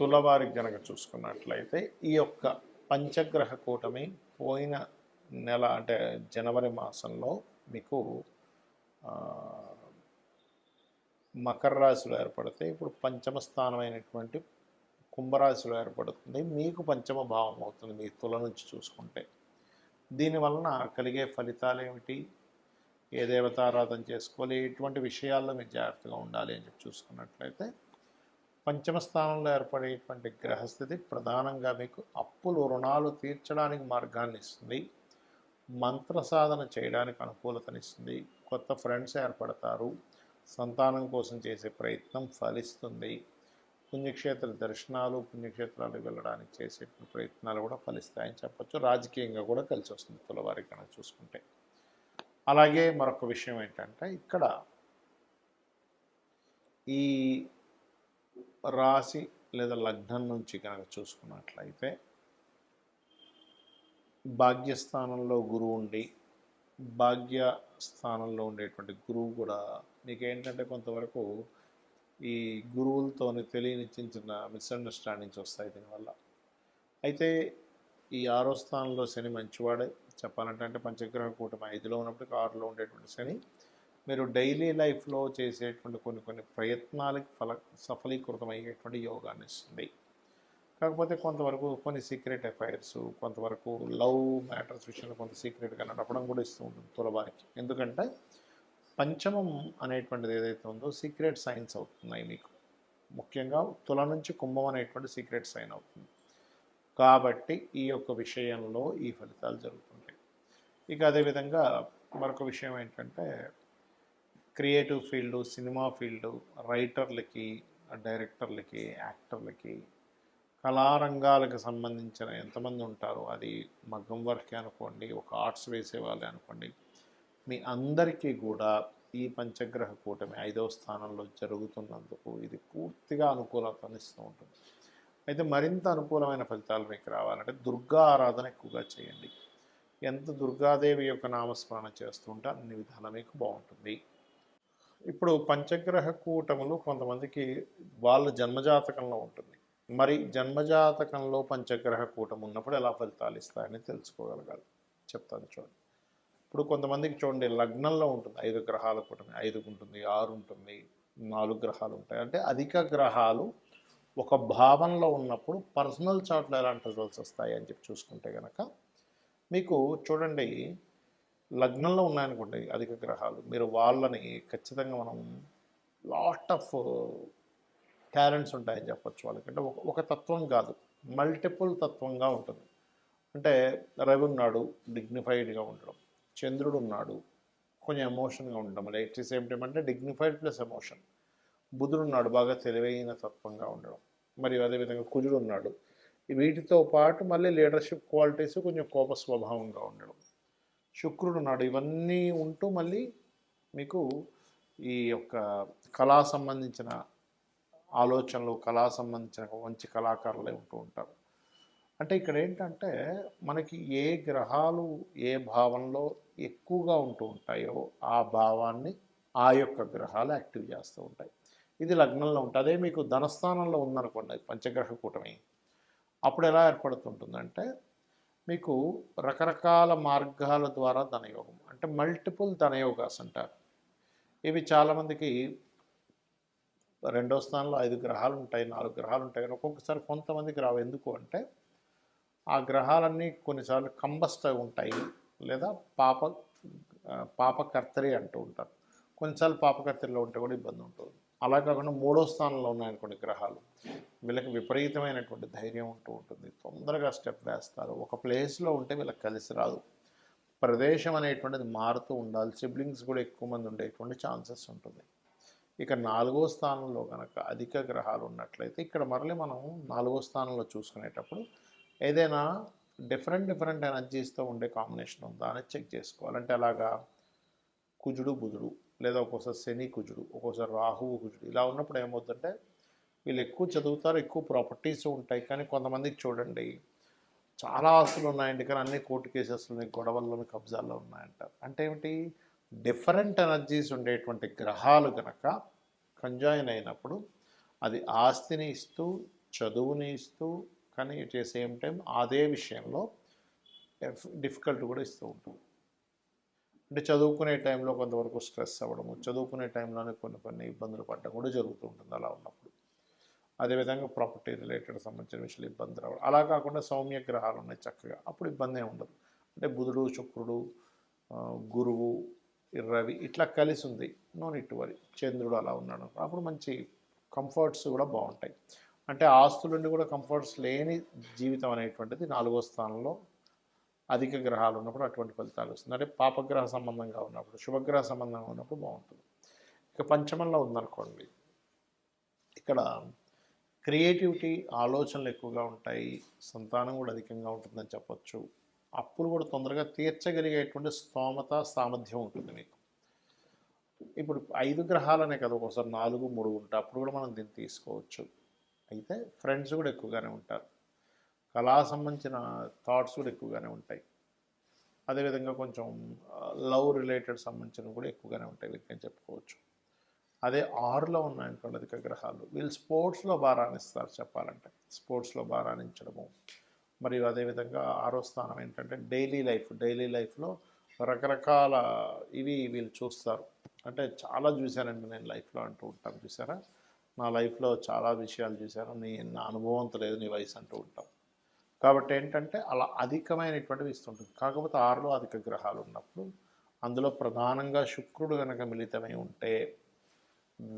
తులవారికి గనక చూసుకున్నట్లయితే ఈ యొక్క పంచగ్రహ కూటమి పోయిన నెల అంటే జనవరి మాసంలో మీకు మకర రాశిలో ఏర్పడితే ఇప్పుడు పంచమ స్థానమైనటువంటి కుంభరాశిలో ఏర్పడుతుంది. మీకు పంచమ భావం అవుతుంది మీ తుల నుంచి చూసుకుంటే. దీనివలన కలిగే ఫలితాలు ఏమిటి? ఏ దేవతారాధన చేసుకోవాలి? ఎటువంటి విషయాల్లో మీరు జాగ్రత్తగా ఉండాలి అని చెప్పి చూసుకున్నట్లయితే పంచమ స్థానంలో ఏర్పడేటువంటి గ్రహస్థితి ప్రధానంగా మీకు అప్పులు రుణాలు తీర్చడానికి మార్గాన్ని ఇస్తుంది. మంత్ర సాధన చేయడానికి అనుకూలతనిస్తుంది. కొత్త ఫ్రెండ్స్ ఏర్పడతారు. సంతానం కోసం చేసే ప్రయత్నం ఫలిస్తుంది. పుణ్యక్షేత్ర దర్శనాలు పుణ్యక్షేత్రాలకు వెళ్ళడానికి చేసే ప్రయత్నాలు కూడా ఫలిస్తాయని చెప్పచ్చు. రాజకీయంగా కూడా కలిసి వస్తుంది తులవారి కనుక చూసుకుంటే. అలాగే మరొక విషయం ఏంటంటే ఇక్కడ ఈ రాశి లేదా లగ్నం నుంచి కనుక చూసుకున్నట్లయితే భాగ్యస్థానంలో గురువు ఉండి భాగ్య స్థానంలో ఉండేటువంటి గురువు కూడా మీకు ఏంటంటే కొంతవరకు ఈ గురువులతోని తెలియని చిన్న చిన్న మిస్అండర్స్టాండింగ్స్ వస్తాయి దీనివల్ల. అయితే ఈ ఆరో స్థానంలో శని మంచివాడే. చెప్పాలంటే అంటే పంచగ్రహ కూటమి ఐదులో ఉన్నప్పటికీ ఆరులో ఉండేటువంటి శని. మీరు డైలీ లైఫ్లో చేసేటువంటి కొన్ని కొన్ని ప్రయత్నాలకి ఫల సఫలీకృతమయ్యేటువంటి యోగాన్ని ఇస్తుంది. కాకపోతే కొంతవరకు కొన్ని సీక్రెట్ అఫైర్స్ కొంతవరకు లవ్ మ్యాటర్స్ విషయంలో కొంత సీక్రెట్గా నడపడం కూడా ఇస్తూ ఉంటుంది తులవారికి. ఎందుకంటే పంచమం అనేటువంటిది ఏదైతే ఉందో సీక్రెట్ సైన్స్ అవుతున్నాయి మీకు. ముఖ్యంగా తుల నుంచి కుంభం అనేటువంటి సీక్రెట్ సైన్ అవుతుంది. కాబట్టి ఈ యొక్క విషయంలో ఈ ఫలితాలు జరుగుతుంటాయి. ఇక అదేవిధంగా మరొక విషయం ఏంటంటే క్రియేటివ్ ఫీల్డ్ సినిమా ఫీల్డ్ రైటర్లకి డైరెక్టర్లకి యాక్టర్లకి కళారంగాలకు సంబంధించిన ఎంతమంది ఉంటారో అది మగ్గం వర్కే అనుకోండి ఒక ఆర్ట్స్ వేసే వాళ్ళే అనుకోండి మీ అందరికీ కూడా ఈ పంచగ్రహ కూటమి ఐదవ స్థానంలో జరుగుతున్నందుకు ఇది పూర్తిగా అనుకూలతనిస్తూ ఉంటుంది. అయితే మరింత అనుకూలమైన ఫలితాలు మీకు రావాలంటే దుర్గా ఆరాధన ఎక్కువగా చేయండి. ఎంత దుర్గాదేవి యొక్క నామస్మరణ చేస్తుంటే అన్ని విధాల మీకు బాగుంటుంది. ఇప్పుడు పంచగ్రహ కూటములు కొంతమందికి వాళ్ళ జన్మజాతకంలో ఉంటుంది. మరి జన్మజాతకంలో పంచగ్రహ కూటమి ఉన్నప్పుడు ఎలా ఫలితాలు ఇస్తాయని తెలుసుకోగలగాలి. చెప్తాను చూడండి. ఇప్పుడు కొంతమందికి చూడండి లగ్నంలో ఉంటుంది. ఐదు గ్రహాల కూటమి. ఐదు ఉంటుంది ఆరు ఉంటుంది నాలుగు గ్రహాలు ఉంటాయి. అంటే అధిక గ్రహాలు ఒక భావంలో ఉన్నప్పుడు పర్సనల్ చార్ట్లో ఎలాంటి రిజల్ట్స్ వస్తాయి అని చెప్పి చూసుకుంటే కనుక మీకు చూడండి లగ్నంలో ఉన్నాయనుకోండి అధిక గ్రహాలు. మీరు వాళ్ళని ఖచ్చితంగా మనం లాట్ ఆఫ్ టాలెంట్స్ ఉంటాయని చెప్పొచ్చు వాళ్ళకి అంటే ఒక ఒక తత్వం కాదు. మల్టిపుల్ తత్వంగా ఉంటుంది. అంటే రవి ఉన్నాడు డిగ్నిఫైడ్గా ఉండడం. చంద్రుడు ఉన్నాడు కొంచెం ఎమోషన్గా ఉండడం. మళ్ళీ ఎట్ సేమ్ టైం అంటే డిగ్నిఫైడ్ ప్లస్ ఎమోషన్ బుధుడు ఉన్నాడు బాగా తెలివైన తత్వంగా ఉండడం. మరియు అదేవిధంగా కుజుడు ఉన్నాడు. వీటితో పాటు మళ్ళీ లీడర్షిప్ క్వాలిటీస్ కొంచెం కోప స్వభావంగా ఉండడం. శుక్రుడు ఉన్నాడు ఇవన్నీ ఉంటూ మళ్ళీ మీకు ఈ యొక్క కళా సంబంధించిన ఆలోచనలు కళా సంబంధించిన మంచి కళాకారులే ఉంటూ ఉంటారు. అంటే ఇక్కడ ఏంటంటే మనకి ఏ గ్రహాలు ఏ భావంలో ఎక్కువగా ఉంటూ ఉంటాయో ఆ భావాన్ని ఆ యొక్క గ్రహాలు యాక్టివ్ చేస్తూ ఉంటాయి. ఇది లగ్నంలో ఉంటుంది అదే మీకు ధనస్థానంలో ఉందనుకోండి పంచగ్రహ కూటమి. అప్పుడు ఎలా ఏర్పడుతుంటుందంటే మీకు రకరకాల మార్గాల ద్వారా ధనయోగం అంటే మల్టిపుల్ ధనయోగాస్ అంటారు. ఇవి చాలామందికి రెండో స్థానంలో ఐదు గ్రహాలు ఉంటాయి నాలుగు గ్రహాలు ఉంటాయి కానీ ఒక్కొక్కసారి కొంతమందికి రావు. ఎందుకు అంటే ఆ గ్రహాలన్నీ కొన్నిసార్లు కంబస్ట్ ఉంటాయి లేదా పాప పాపకర్తరి అంటూ ఉంటారు. కొన్నిసార్లు పాపకర్తల్లో ఉంటే కూడా ఇబ్బంది ఉంటుంది. అలా కాకుండా మూడో స్థానంలో ఉన్నాయనుకోండి గ్రహాలు వీళ్ళకి విపరీతమైనటువంటి ధైర్యం ఉంటూ ఉంటుంది. తొందరగా స్టెప్ వేస్తారు. ఒక ప్లేస్లో ఉంటే వీళ్ళకి కలిసి రాదు. ప్రదేశం అనేటువంటిది మారుతూ ఉండాలి. సిబ్లింగ్స్ కూడా ఎక్కువ మంది ఉండేటువంటి ఛాన్సెస్ ఉంటుంది. ఇక నాలుగో స్థానంలో కనుక అధిక గ్రహాలు ఉన్నట్లయితే ఇక్కడ మరలి మనం నాలుగో స్థానంలో చూసుకునేటప్పుడు ఏదైనా డిఫరెంట్ డిఫరెంట్ ఎనర్జీస్తో ఉండే కాంబినేషన్ ఉందా అని చెక్ చేసుకోవాలంటే అలాగా కుజుడు బుధుడు లేదా ఒక్కోసారి శని కుజుడు ఒక్కోసారి రాహువు కుజుడు ఇలా ఉన్నప్పుడు ఏమవుతుందంటే వీళ్ళు ఎక్కువ చదువుతారు ఎక్కువ ప్రాపర్టీస్ ఉంటాయి. కానీ కొంతమందికి చూడండి చాలా ఆస్తులు ఉన్నాయండి. కానీ అన్ని కోర్టు కేసెస్లోని గొడవల్లోని కబ్జాల్లో ఉన్నాయంటారు అంటే ఏమిటి? డిఫరెంట్ ఎనర్జీస్ ఉండేటువంటి గ్రహాలు కనుక కంజాయిన్ అయినప్పుడు అది ఆస్తిని ఇస్తూ చదువుని ఇస్తూ కానీ ఎట్ ఏ సేమ్ టైం అదే విషయంలో డిఫికల్ట్ కూడా ఇస్తూ ఉంటుంది. అంటే చదువుకునే టైంలో కొంతవరకు స్ట్రెస్ అవ్వడము చదువుకునే టైంలోనే కొన్ని కొన్ని ఇబ్బందులు పడడం కూడా జరుగుతూ ఉంటుంది అలా ఉన్నప్పుడు. అదేవిధంగా ప్రాపర్టీ రిలేటెడ్ సంబంధించిన విషయాలు ఇబ్బంది రావడం. అలా కాకుండా సౌమ్య గ్రహాలు ఉన్నాయి చక్కగా. అప్పుడు ఇబ్బంది ఉండదు. అంటే బుధుడు శుక్రుడు గురువు రవి ఇట్లా కలిసి ఉంది. నోన్ నిట్ వరి చంద్రుడు అలా ఉన్నాడు అప్పుడు మంచి కంఫర్ట్స్ కూడా బాగుంటాయి. అంటే ఆస్తుల నుండి కూడా కంఫర్ట్స్ లేని జీవితం అనేటువంటిది నాలుగో స్థానంలో అధిక గ్రహాలు ఉన్నప్పుడు అటువంటి ఫలితాలు వస్తుంది. అంటే పాపగ్రహ సంబంధంగా ఉన్నప్పుడు శుభగ్రహ సంబంధంగా ఉన్నప్పుడు బాగుంటుంది. ఇక పంచమంలో ఉందనుకోండి ఇక్కడ క్రియేటివిటీ ఆలోచనలు ఎక్కువగా ఉంటాయి సంతానం కూడా అధికంగా ఉంటుందని చెప్పొచ్చు. అప్పులు కూడా తొందరగా తీర్చగలిగేటువంటి స్తోమత సామర్థ్యం ఉంటుంది మీకు. ఇప్పుడు ఐదు గ్రహాలనే కదా ఒకసారి నాలుగు మూడు ఉంటాయి అప్పుడు కూడా మనం దీన్ని తీసుకోవచ్చు. అయితే ఫ్రెండ్స్ కూడా ఎక్కువగానే ఉంటారు. కళా సంబంధించిన థాట్స్ కూడా ఎక్కువగానే ఉంటాయి. అదేవిధంగా కొంచెం లవ్ రిలేటెడ్ సంబంధించినవి కూడా ఎక్కువగానే ఉంటాయి వీటిని చెప్పుకోవచ్చు. అదే ఆరులో ఉన్నాయనుకోండి అధిక గ్రహాలు వీళ్ళు స్పోర్ట్స్లో బారానిస్తారు చెప్పాలంటే. స్పోర్ట్స్లో బారానించడము మరియు అదేవిధంగా ఆరో స్థానం ఏంటంటే డైలీ లైఫ్ డైలీ లైఫ్లో రకరకాల ఇవి వీళ్ళు చూస్తారు. అంటే చాలా చూశానండి నేను లైఫ్లో అంటూ ఉంటాను చూసారా నా లైఫ్లో చాలా విషయాలు చూశాను. నీ నా అనుభవంతో లేదు నీ వయసు అంటూ ఉంటాం. కాబట్టి ఏంటంటే అలా అధికమైనటువంటివి ఇస్తుంటుంది. కాకపోతే ఆరులో అధిక గ్రహాలు ఉన్నప్పుడు అందులో ప్రధానంగా శుక్రుడు కనుక మిళితమై ఉంటే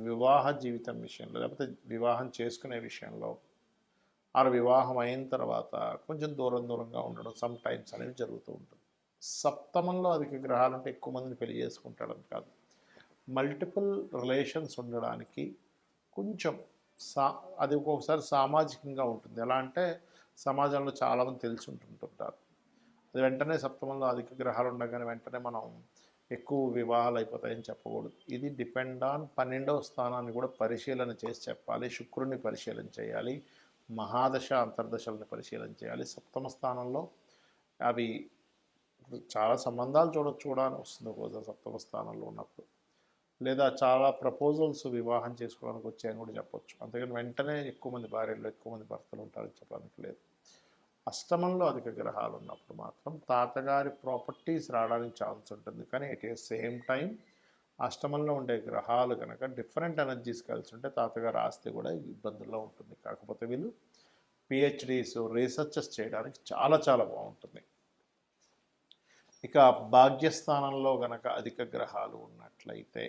వివాహ జీవితం విషయంలో లేకపోతే వివాహం చేసుకునే విషయంలో ఆరు వివాహం అయిన తర్వాత కొంచెం దూరం దూరంగా ఉండడం సమ్ టైమ్స్ అనేవి జరుగుతూ ఉంటుంది. సప్తమంలో అధిక గ్రహాలు అంటే ఎక్కువ మందిని పెళ్ళి చేసుకుంటాడని కాదు. మల్టిపుల్ రిలేషన్స్ ఉండడానికి కొంచెం సా అది ఒక్కొక్కసారి సామాజికంగా ఉంటుంది. ఎలా అంటే సమాజంలో చాలామంది తెలిసి ఉంటుంటుంటారు అది వెంటనే సప్తమంలో అధిక గ్రహాలు ఉండగానే వెంటనే మనం ఎక్కువ వివాహాలు అయిపోతాయని చెప్పకూడదు. ఇది డిపెండ్ ఆన్ పన్నెండవ స్థానాన్ని కూడా పరిశీలన చేసి చెప్పాలి. శుక్రుడిని పరిశీలన చేయాలి. మహాదశ అంతర్దశల్ని పరిశీలన చేయాలి. సప్తమ స్థానంలో అవి చాలా సంబంధాలు చూడొచ్చు కూడా వస్తుంది ఒకసారి సప్తమ స్థానంలో ఉన్నప్పుడు. లేదా చాలా ప్రపోజల్స్ వివాహం చేసుకోవడానికి వచ్చాయని కూడా చెప్పొచ్చు. అందుకని వెంటనే ఎక్కువ మంది భార్యలు ఎక్కువ మంది భర్తలు ఉంటారని చెప్పడానికి లేదు. అష్టమంలో అధిక గ్రహాలు ఉన్నప్పుడు మాత్రం తాతగారి ప్రాపర్టీస్ రావడానికి ఛాన్స్ ఉంటుంది. కానీ ఎట్ ఏ సేమ్ టైం అష్టమంలో ఉండే గ్రహాలు కనుక డిఫరెంట్ ఎనర్జీస్ కలిసి ఉంటే తాతగారు ఆస్తి కూడా ఇబ్బందుల్లో ఉంటుంది. కాకపోతే వీళ్ళు పిహెచ్డీస్ రీసెర్చెస్ చేయడానికి చాలా చాలా బాగుంటుంది. ఇక భాగ్యస్థానంలో గనక అధిక గ్రహాలు ఉన్నట్లయితే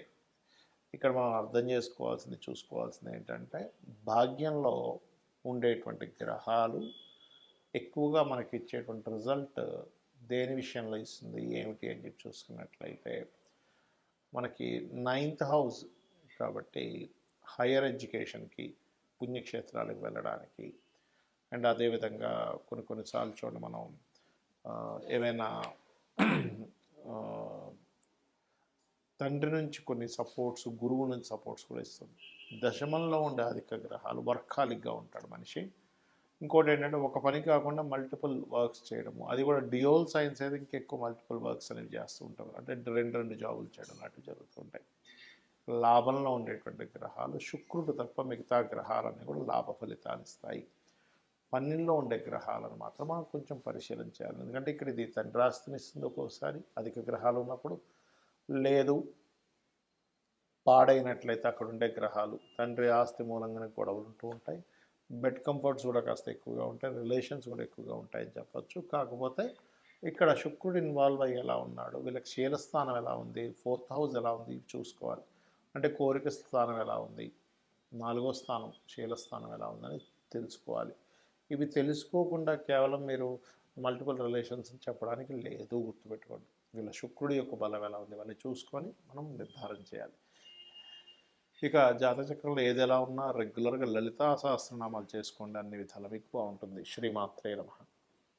ఇక్కడ మనం అర్థం చేసుకోవాల్సింది చూసుకోవాల్సింది ఏంటంటే భాగ్యంలో ఉండేటువంటి గ్రహాలు ఎక్కువగా మనకి ఇచ్చేటువంటి రిజల్ట్ దేని విషయంలో ఇస్తుంది ఏమిటి అని చెప్పి చూసుకున్నట్లయితే మనకి నైన్త్ హౌస్ కాబట్టి హయ్యర్ ఎడ్యుకేషన్కి పుణ్యక్షేత్రాలకు వెళ్ళడానికి. అండ్ అదేవిధంగా కొన్ని కొన్నిసార్లు చూడండి మనం ఏమైనా తండ్రి నుంచి కొన్ని సపోర్ట్స్ గురువు నుంచి సపోర్ట్స్ కూడా ఇస్తుంది. దశమంలో ఉండే అధిక గ్రహాలు వర్కాలిక్గా ఉంటాడు మనిషి. ఇంకోటి ఏంటంటే ఒక పని కాకుండా మల్టిపుల్ వర్క్స్ చేయడము. అది కూడా డియోల్ సైన్స్ అయితే ఇంకా ఎక్కువ మల్టిపుల్ వర్క్స్ అనేవి చేస్తూ ఉంటారు అంటే రెండు రెండు జాబులు చేయడం లాంటివి జరుగుతుంటాయి లాభంలో ఉండేటువంటి గ్రహాలు శుక్రుడు తప్ప మిగతా గ్రహాలన్నీ కూడా లాభ ఫలితాలు ఇస్తాయి. పన్నెండులో ఉండే గ్రహాలను మాత్రం మనం కొంచెం పరిశీలించాలి. ఎందుకంటే ఇక్కడ ఇది తండ్రి ఆస్తిని ఇస్తుంది ఒక్కోసారి. అధిక గ్రహాలు ఉన్నప్పుడు లేదు. పాడైనట్లయితే అక్కడ ఉండే గ్రహాలు తండ్రి ఆస్తి మూలంగానే గొడవలు ఉంటూ ఉంటాయి. బెడ్ కంఫర్ట్స్ కూడా కాస్త ఎక్కువగా ఉంటాయి. రిలేషన్స్ కూడా ఎక్కువగా ఉంటాయని చెప్పచ్చు. కాకపోతే ఇక్కడ శుక్రుడు ఇన్వాల్వ్ అయ్యి ఎలా ఉన్నాడు. వీళ్ళకి శీలస్థానం ఎలా ఉంది? ఫోర్త్ హౌస్ ఎలా ఉంది? చూసుకోవాలి. అంటే కోరిక స్థానం ఎలా ఉంది? నాలుగో స్థానం శీలస్థానం ఎలా ఉందని తెలుసుకోవాలి. ఇవి తెలుసుకోకుండా కేవలం మీరు మల్టిపుల్ రిలేషన్స్ చెప్పడానికి లేదు గుర్తుపెట్టుకోండి. వీళ్ళ శుక్రుడి యొక్క బలం ఎలా ఉంది? ఇవన్నీ చూసుకొని మనం నిర్ధారణ చేయాలి. ఇక జాతచక్రంలో ఏది ఎలా ఉన్నా రెగ్యులర్గా లలితా సహస్రనామాలు చేసుకోండి. అన్ని విధాలు మీకు బాగుంటుంది. శ్రీమాత్రే నమ.